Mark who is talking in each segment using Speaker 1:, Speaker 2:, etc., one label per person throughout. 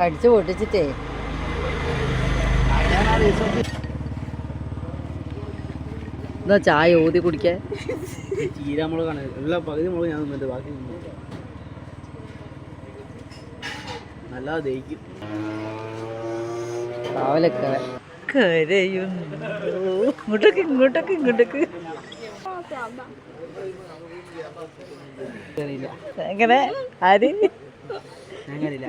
Speaker 1: കടിച്ചു പൊട്ടിച്ചിട്ടേ. എന്താ ചായ ഊതി കുടിക്കാൻ?
Speaker 2: ചീരാമുളകാണ് എല്ലാ പകുതി മുളക് ഞാൻ നിന്നിട്ട് ബാക്കി നല്ല ദഹിക്കും.
Speaker 1: രാവിലൊക്കെ കരയുന്നു. ഇങ്ങോട്ടൊക്കെ ഇങ്ങോട്ടൊക്കെ ഇങ്ങോട്ടൊക്കെ. എങ്ങനെ? ആര്?
Speaker 2: ഞാൻ കറിയില്ല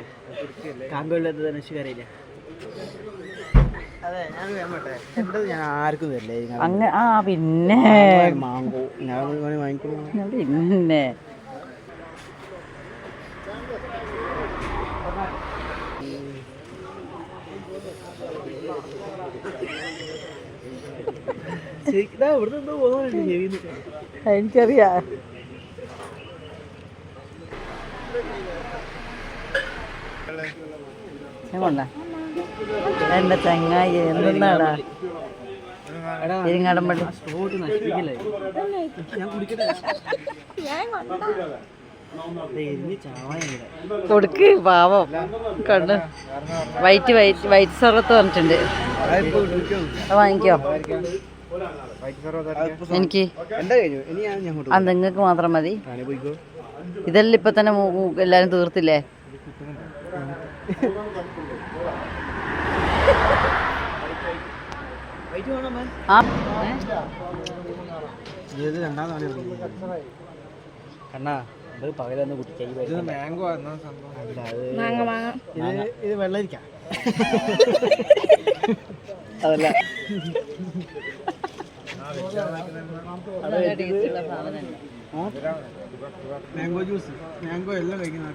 Speaker 2: കാമ്പുള്ളത് ധനുഷ് അതെ ഞാൻ വേണ്ടേ എന്റെ ഞാൻ ആർക്കും തരില്ല
Speaker 1: അങ്ങ ആ പിന്നെ.
Speaker 2: മാങ്കോ ഞാൻ
Speaker 1: പിന്നെ. എനിക്കറിയാം. എന്റെ ചങ്ങായി എന്തെന്നാടാ? ഇരിങ്ങാടമ്പള്ളി. കൊടുക്ക് പാവം. കണ്ണ്. വൈറ്റ് വൈറ്റ് വൈറ്റ് സർവത്ത് പറഞ്ഞിട്ടുണ്ട് അത് വാങ്ങിക്കോ. എനിക്ക്. അത് നിങ്ങൾക്ക് മാത്രം മതി. ഇതെല്ലാം ഇപ്പൊ തന്നെ എല്ലാരും തീർത്തില്ലേ
Speaker 2: വൈറ്റ് വേണം അമ്മേ?
Speaker 1: ആ
Speaker 2: ഇത് രണ്ടാം നാളെ കണ്ണാ പകലൊന്ന് മാംഗോ ഇത് ഇത് വെള്ളരിക്കാം. അതല്ല. Mango juice. മാംഗോ എല്ലാം കഴിക്കുന്ന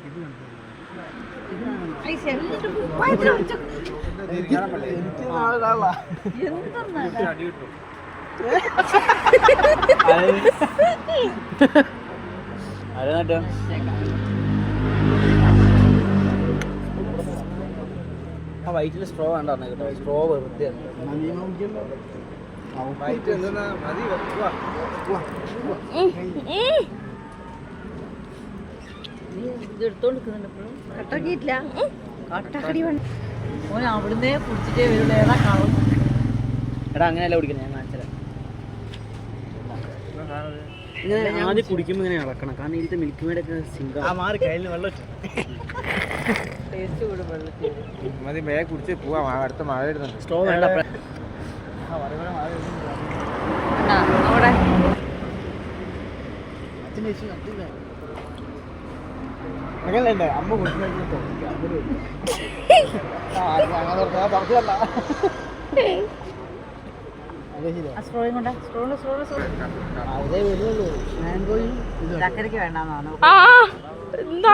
Speaker 2: ആ വൈറ്റിൽ സ്ട്രോ വേണ്ട കേട്ടോ. സ്ട്രോ വെറുതെ വൈറ്റ് എന്താ മതി
Speaker 1: ഓൻ അവിടുന്നേ കുടിച്ചിട്ടേ വരുള്ളൂ. ഏതാ കളർ
Speaker 2: എടാ അങ്ങനെയല്ല കുടിക്കുന്നത്. ഞാൻ കാണിച്ചത് ഇങ്ങനെ ആദ്യം കുടിക്കുമ്പോൾ ഇങ്ങനെ ഇളക്കണം. കാരണം ഇതിന്റെ മിൽക്ക് മേഡ് ഒക്കെ സിംഗ മാറി. കയ്യിൽ വെള്ളം
Speaker 1: ടേസ്റ്റ് കൂടും വെള്ളത്തിൽ
Speaker 3: മതി വേഗം കുടിച്ച് പോവാം. അടുത്ത മഴ വരുന്നുണ്ട്.
Speaker 2: സ്റ്റോ വേണ്ട
Speaker 1: അവിടെ.
Speaker 2: അച്ഛൻ ചേച്ചി
Speaker 1: ആ ചക്കരക്ക് വേണ്ടെന്നാണ്
Speaker 2: കൊണ്ടാ?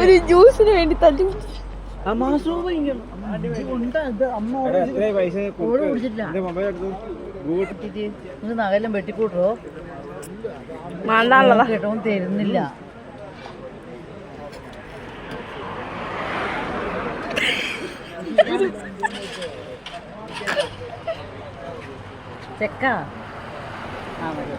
Speaker 4: ഒരു ജ്യൂസിന് വേണ്ടി തല്ലി
Speaker 2: ആ മാസം അമ്മ
Speaker 3: പൈസ
Speaker 1: കുടിച്ചിട്ടില്ല നഗരം വെട്ടിക്കൂട്ടോ? കേട്ടോ തരുന്നില്ല. ചെക്ക. ആ മതി.